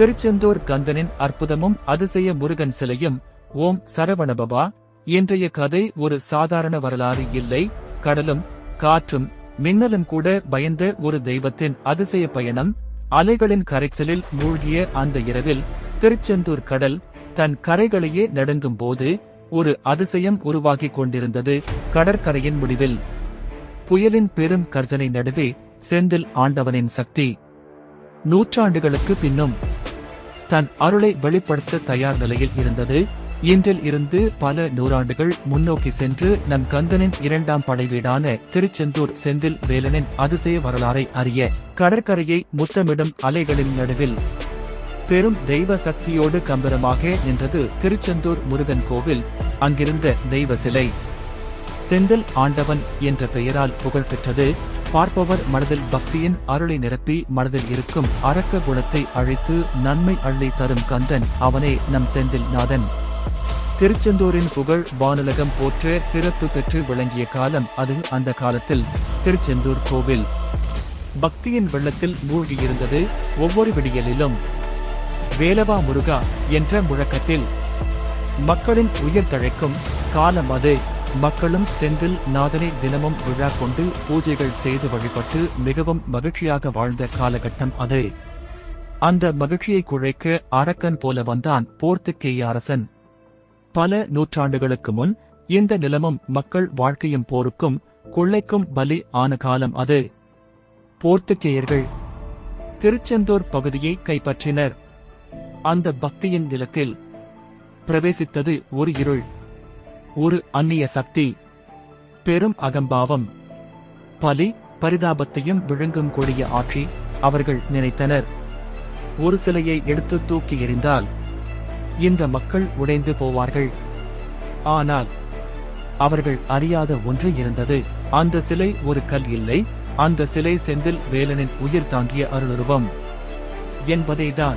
திருச்செந்தூர் கந்தனின் அற்புதமும் அதிசய முருகன் சிலையும் ஓம் சரவணபவா இன்றைய கதை ஒரு சாதாரண வரலாறு இல்லை. கடலும் காற்றும் மின்னலும் கூட பயந்த ஒரு தெய்வத்தின் அதிசய பயணம். அலைகளின் கரைச்சலில் மூழ்கிய அந்த இரவில் திருச்செந்தூர் கடல் தன் கரைகளையே நடுங்கும் போது ஒரு அதிசயம் உருவாகிக் கொண்டிருந்தது கடற்கரையின் முடிவில். புயலின் பெரும் கர்ஜனை நடுவே செந்தில் ஆண்டவனின் சக்தி. நூற்றாண்டுகளுக்கு பின்னும் தன் அருளை வெளிப்படுத்த தயார் நிலையில் இருந்தது. இன்றில் இருந்து பல நூறாண்டுகள் முன்னோக்கி சென்று நம் கந்தனின் இரண்டாம் படைவீடான திருச்செந்தூர் செந்தில் வேலனின் அதிசய வரலாறை அறிய கடற்கரையை முத்தமிடும் அலைகளின் நடுவில் பெரும் தெய்வ சக்தியோடு கம்பரமாக நின்றது திருச்செந்தூர் முருகன் கோவில். அங்கிருந்த தெய்வ சிலை செந்தில் ஆண்டவன் என்ற பெயரால் புகழ்பெற்றது. பார்ப்பவர் மனதில் பக்தியின் அருளை நிரப்பி மனதில் இருக்கும் அரக்க குணத்தை அழைத்து நன்மை அள்ளி தரும் கந்தன் அவனே நம் செந்தில் நாதன். திருச்செந்தூரின் புகழ் வானுலகம் போற்ற சிறப்பு பெற்று விளங்கிய காலம் அது அந்த காலத்தில். திருச்செந்தூர் கோவில். பக்தியின் வெள்ளத்தில் மூழ்கியிருந்தது ஒவ்வொரு விடியலிலும். வேலவா முருகா என்ற முழக்கத்தில். மக்களின் உயிர் தழைக்கும் காலம் அது. மக்களும் செந்தில் நாதனை தினமும் விழா கொண்டு பூஜைகள் செய்து வழிபட்டு மிகவும் மகிழ்ச்சியாக வாழ்ந்த காலகட்டம் அது. அந்த மகிழ்ச்சியை குழைக்க அரக்கன் போல வந்தான் போர்த்துக்கேய அரசன். பல நூற்றாண்டுகளுக்கு முன் இந்த நிலமும் மக்கள் வாழ்க்கையும் போருக்கும் கொள்ளைக்கும் பலி ஆன காலம் அது. போர்த்துக்கேயர்கள் திருச்செந்தூர் பகுதியை கைப்பற்றினர். அந்த பக்தியின் நிலத்தில் பிரவேசித்தது ஒரு இருள். ஒரு அந்நிய சக்தி. பெரும் அகம்பாவம். பலி பரிதாபத்தையும் விழுங்கும் கொடிய ஆட்சி அவர்கள் நினைத்தனர். ஒரு சிலையை எடுத்து தூக்கி எறிந்தால் இந்த மக்கள் உடைந்து போவார்கள். ஆனால் அவர்கள் அறியாத ஒன்று இருந்தது. அந்த சிலை ஒரு கல் இல்லை. அந்த சிலை செந்தில் வேலனின் உயிர் தாங்கிய அருளுருவம். என்பதேதான்.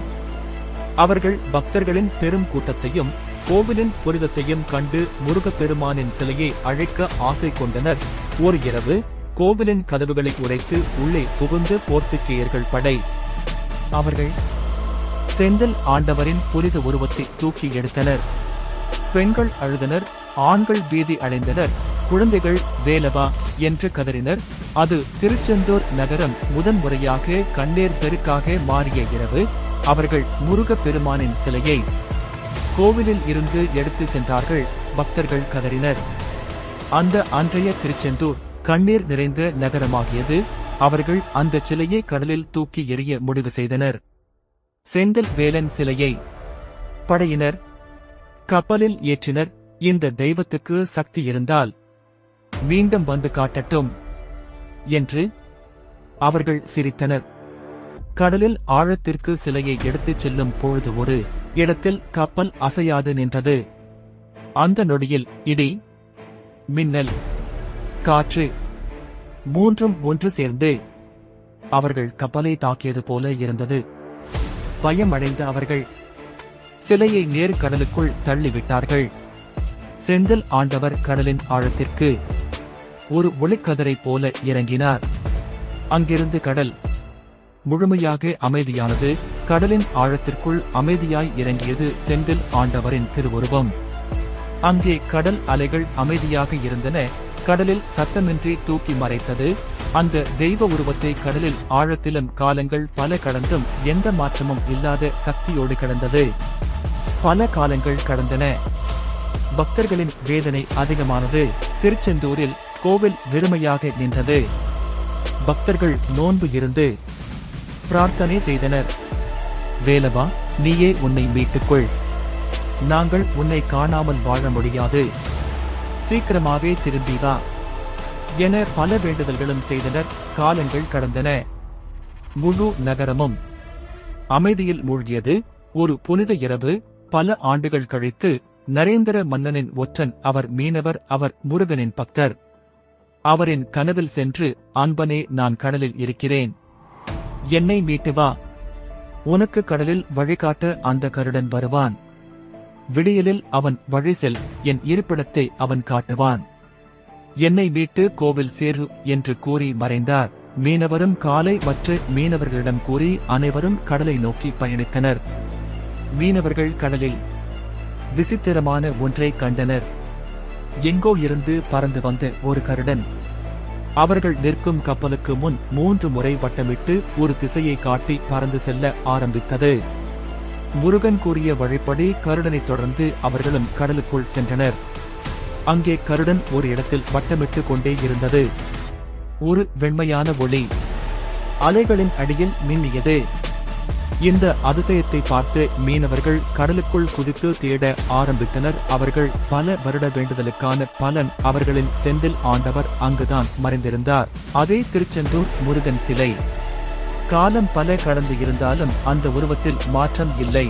அவர்கள் பக்தர்களின் பெரும் கூட்டத்தையும் கோவிலின் புரிதத்தையும் கண்டு முருகப்பெருமானின் சிலையை அழைக்க ஆசை கொண்டனர். ஓர் இரவு கோவிலின் கதவுகளை உடைத்து உள்ளே புகுந்து போர்த்துக்கேயர்கள் படை. அவர்கள் செந்தில் ஆண்டவரின் புனித உருவத்தை தூக்கி எடுத்தனர். பெண்கள் அழுதனர் ஆண்கள் பீதி அடைந்தனர் குழந்தைகள் வேலவா என்று கதறினர். அது திருச்செந்தூர் நகரம் முதன்முறையாக கண்ணீர் பெருக்காக மாறிய இரவு அவர்கள் முருகப் பெருமானின் சிலையை கோவிலில் இருந்து எடுத்து சென்றார்கள் பக்தர்கள் கதறினர். அந்த அன்றைய திருச்செந்தூர் கண்ணீர் நிறைந்த நகரமாகியது. அவர்கள் அந்த சிலையை கடலில் தூக்கி எறிய முடிவு செய்தனர். செந்தில் வேலன் சிலையை படையினர். கப்பலில் ஏற்றினர். இந்த தெய்வத்துக்கு சக்தி இருந்தால் மீண்டும் வந்து காட்டட்டும் என்று அவர்கள் சிரித்தனர். கடலில் ஆழத்திற்கு சிலையை எடுத்துச் செல்லும் பொழுது ஒரு இடத்தில் கப்பல் அசையாது நின்றது. அந்த நொடியில் இடி மின்னல் காற்று மூன்றும் ஒன்று சேர்ந்து அவர்கள் கப்பலை தாக்கியது போல இருந்தது. பயமடைந்த அவர்கள் சிலையை நேர் கடலுக்குள் தள்ளிவிட்டார்கள். செந்தில் ஆண்டவர் கடலின் ஆழத்திற்கு ஒரு ஒளிக்கதிரை போல இறங்கினார். அங்கிருந்து கடல் முழுமையாக அமைதியானது. கடலின் ஆழத்திற்குள் அமைதியாய் இறங்கியது செந்தில் ஆண்டவரின் திருவுருவம். அங்கே கடல் அலைகள் அமைதியாக இருந்தன. கடலில் சத்தமின்றி தூக்கி மறைத்தது. அந்த தெய்வ உருவத்தை கடலில் ஆழத்திலும் காலங்கள் பல கடந்தும் எந்த மாற்றமும் இல்லாத சக்தியோடு கடந்தது. பல காலங்கள் கடந்தன. பக்தர்களின் வேதனை அதிகமானது. திருச்செந்தூரில் கோவில் வெறுமையாக நின்றது. பக்தர்கள் நோன்பு இருந்து பிரார்த்தனை செய்தனர். வேலவா நீயே உன்னை மீட்டுக்கொள். நாங்கள் உன்னை காணாமல் வாழ முடியாது. சீக்கிரமாகவே திரும்பி வா. என பல வேண்டுதல்களும் செய்தனர். காலங்கள் கடந்தன. முழு நகரமும் அமைதியில் மூழ்கியது. ஒரு புனித இரவு. பல ஆண்டுகள் கழித்து நரேந்திர மன்னனின் ஒற்றன் அவர் மீனவர் அவர் முருகனின் பக்தர். அவரின் கனவில் சென்று அன்பனே நான் கடலில் இருக்கிறேன். என்னை மீட்டு வா. உனக்கு கடலில் வழிகாட்ட அந்த கருடன் வருவான். விடியலில் அவன் வழி செல் என் இருப்பிடத்தை அவன் காட்டுவான். என்னை மீட்டு கோவில் சேரு என்று கூறி மறைந்தார். மீனவரும் காலை மற்ற மீனவர்களிடம் கூறி அனைவரும் கடலை நோக்கி பயணித்தனர். மீனவர்கள் கடலில் விசித்திரமான ஒன்றை கண்டனர். எங்கோ இருந்து பறந்து வந்த ஒரு கருடன் அவர்கள் நிற்கும் கப்பலுக்கு முன் மூன்று முறை வட்டமிட்டு ஒரு திசையை காட்டி பறந்து செல்ல ஆரம்பித்தது. முருகன் கூறிய வழிப்படி கருடனைத் தொடர்ந்து அவர்களும் கடலுக்குள் சென்றனர். அங்கே கருடன் ஒரு இடத்தில் வட்டமிட்டுக் கொண்டே இருந்தது. ஒரு வெண்மையான ஒளி. அலைகளின் அடியில் மின்னியது. இந்த அதிசயத்தை பார்த்து மீனவர்கள் கடலுக்குள் குதித்து தேட ஆரம்பித்தனர். அவர்கள் பல வருட வேண்டுதலுக்கான பலன் அவர்களின் செந்தில் ஆண்டவர் அங்குதான் மறைந்திருந்தார். அதே திருச்செந்தூர் முருகன் சிலை. காலம் பல கடந்து இருந்தாலும் அந்த உருவத்தில் மாற்றம் இல்லை.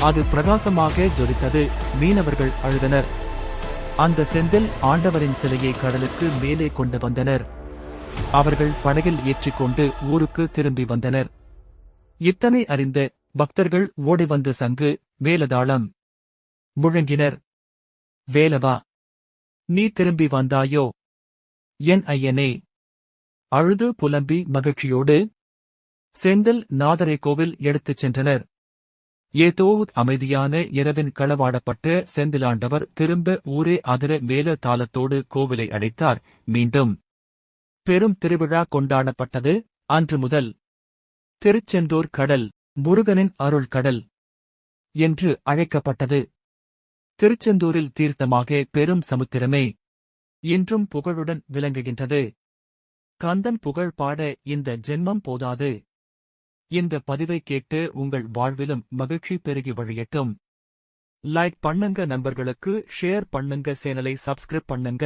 அது பிரகாசமாக ஜொலித்தது. மீனவர்கள் அழுதனர். அந்த செந்தில் ஆண்டவரின் சிலையை கடலுக்கு மேலே கொண்டு வந்தனர். அவர்கள் படகில் ஏற்றிக்கொண்டு ஊருக்கு திரும்பி வந்தனர். இத்தனை அறிந்த பக்தர்கள் ஓடி வந்த சங்கு வேலதாளம். முழங்கினர். வேலவா நீ திரும்பி வந்தாயோ? என் ஐயனே அழுது புலம்பி மகிழ்ச்சியோடு செந்தில் நாதரை கோவில் எடுத்துச் சென்றனர். ஏதோ அமைதியான இரவின் களவாடப்பட்ட செந்திலாண்டவர் திரும்ப ஊரே அதிர மேல தாளத்தோடு கோவிலை அடைத்தார். மீண்டும் பெரும் திருவிழா கொண்டாடப்பட்டது. அன்று முதல் திருச்செந்தூர் கடல் முருகனின் அருள் கடல் என்று அழைக்கப்பட்டது. திருச்செந்தூரில் தீர்த்தமாக பெரும் சமுத்திரமே இன்றும் புகழுடன் விளங்குகின்றது. கந்தன் புகழ் பாட இந்த ஜென்மம் போதாது. இந்த பதிவை கேட்டு உங்கள் வாழ்விலும் மகிழ்ச்சி பெருகி வழியட்டும். லைக் பண்ணுங்க நண்பர்களுக்கு ஷேர் பண்ணுங்க சேனலை சப்ஸ்கிரைப் பண்ணுங்க.